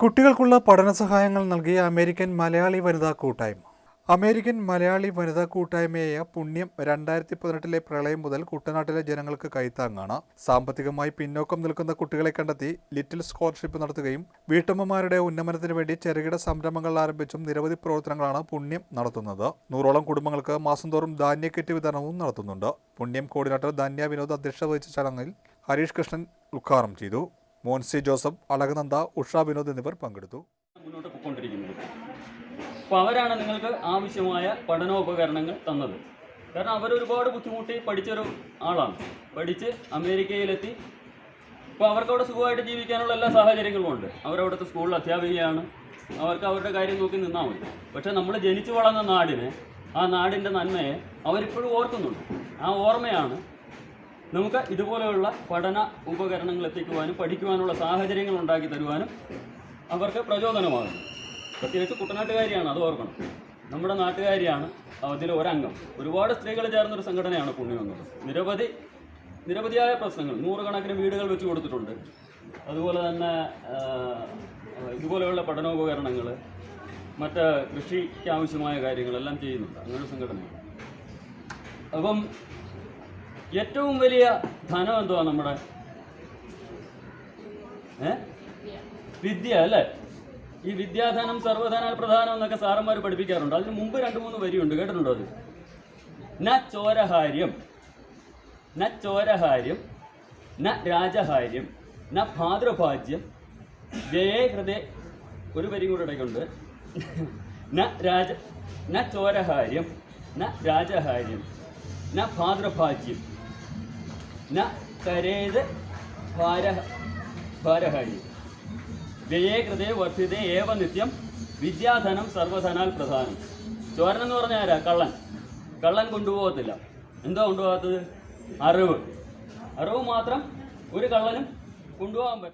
കുട്ടികൾക്കുള്ള പഠന സഹായങ്ങൾ നൽകിയ അമേരിക്കൻ മലയാളി വനിതാ കൂട്ടായ്മ. അമേരിക്കൻ മലയാളി വനിതാ കൂട്ടായ്മയായ പുണ്യം രണ്ടായിരത്തി പതിനെട്ടിലെ പ്രളയം മുതൽ കുട്ടനാട്ടിലെ ജനങ്ങൾക്ക് കൈത്താങ്ങാണ്. സാമ്പത്തികമായി പിന്നോക്കം നിൽക്കുന്ന കുട്ടികളെ കണ്ടെത്തി ലിറ്റിൽ സ്കോളർഷിപ്പ് നടത്തുകയും വീട്ടമ്മമാരുടെ ഉന്നമനത്തിന് വേണ്ടി ചെറുകിട സംരംഭങ്ങൾ ആരംഭിച്ചും നിരവധി പ്രവർത്തനങ്ങളാണ് പുണ്യം നടത്തുന്നത്. നൂറോളം കുടുംബങ്ങൾക്ക് മാസം തോറും ധാന്യക്കിറ്റ് വിതരണവും നടത്തുന്നുണ്ട്. പുണ്യം കോർഡിനേറ്റർ ധന്യ വിനോദ് അധ്യക്ഷത വഹിച്ച ചടങ്ങിൽ ഹരീഷ് കൃഷ്ണൻ ഉദ്ഘാടനം ചെയ്തു. മോൻസി ജോസഫ് അളകനന്ദ ഉഷ വിനോദ് എന്നിവർ പങ്കെടുത്തു. മുന്നോട്ട് അപ്പോൾ അവരാണ് നിങ്ങൾക്ക് ആവശ്യമായ പഠനോപകരണങ്ങൾ തന്നത്. കാരണം അവരൊരുപാട് ബുദ്ധിമുട്ടി പഠിച്ചൊരു ആളാണ്. പഠിച്ച് അമേരിക്കയിലെത്തി. ഇപ്പോൾ അവർക്ക് അവിടെ സുഖമായിട്ട് ജീവിക്കാനുള്ള എല്ലാ സാഹചര്യങ്ങളും ഉണ്ട്. അവരവിടുത്തെ സ്കൂളിൽ അധ്യാപികയാണ്. അവർക്ക് അവരുടെ കാര്യം നോക്കി നിന്നാൽ മതി. പക്ഷേ നമ്മൾ ജനിച്ചു വളർന്ന നാടിനെ ആ നാടിന്റെ നന്മയെ അവരിപ്പോഴും ഓർക്കുന്നുണ്ട്. ആ ഓർമ്മയാണ് നമുക്ക് ഇതുപോലെയുള്ള പഠന ഉപകരണങ്ങൾ എത്തിക്കുവാനും പഠിക്കുവാനുള്ള സാഹചര്യങ്ങൾ ഉണ്ടാക്കി തരുവാനും അവർക്ക് പ്രചോദനമാകുന്നു. പ്രത്യേകിച്ച് കുട്ടനാട്ടുകാരിയാണ് അത് ഓർക്കണം. നമ്മുടെ നാട്ടുകാരിയാണ് അതിൽ ഒരംഗം. ഒരുപാട് സ്ത്രീകൾ ചേർന്നൊരു സംഘടനയാണ് പുണ്യം എന്നത് നിരവധി നിരവധിയായ പ്രശ്നങ്ങൾ. നൂറുകണക്കിന് വീടുകൾ വെച്ച് കൊടുത്തിട്ടുണ്ട്. അതുപോലെ തന്നെ ഇതുപോലെയുള്ള പഠനോപകരണങ്ങൾ മറ്റ് കൃഷിക്ക് ആവശ്യമായ കാര്യങ്ങളെല്ലാം ചെയ്യുന്നുണ്ട്. അങ്ങനൊരു സംഘടനയാണ്. അപ്പം ഏറ്റവും വലിയ ധനം എന്തുവാ നമ്മുടെ? വിദ്യ അല്ലേ? ഈ വിദ്യാധനം സർവധനാൽ പ്രധാനം എന്നൊക്കെ സാറന്മാർ പഠിപ്പിക്കാറുണ്ട്. അതിന് മുമ്പ് രണ്ട് മൂന്ന് വരിയുണ്ട്. കേട്ടിട്ടുണ്ടോ അത്? ന ചോരഹാര്യം. ന ചോരഹാര്യം. ന രാജഹാര്യം. ന ഭാതൃഭാജ്യം ജയേ ഹൃദയ. ഒരു വരി കൂടെ ഇടയ്ക്കുണ്ട്. ന രാജ ന ചോരഹാര്യം. ന രാജഹാര്യം. ന ഭാതൃഭാജ്യം ന കരേത് വ്യയേ കൃതേ വർദ്ധിതേ ഏവ നിത്യം വിദ്യാധനം സർവധനാൽ പ്രധാനം. ചോരൻ എന്ന് പറഞ്ഞാൽ ആരാ? കള്ളൻ. കള്ളൻ കൊണ്ടുപോകത്തില്ല. എന്താ കൊണ്ടുപോകാത്തത്? അറിവ്. അറിവ് മാത്രം ഒരു കള്ളനും കൊണ്ടുപോകാൻ പറ്റും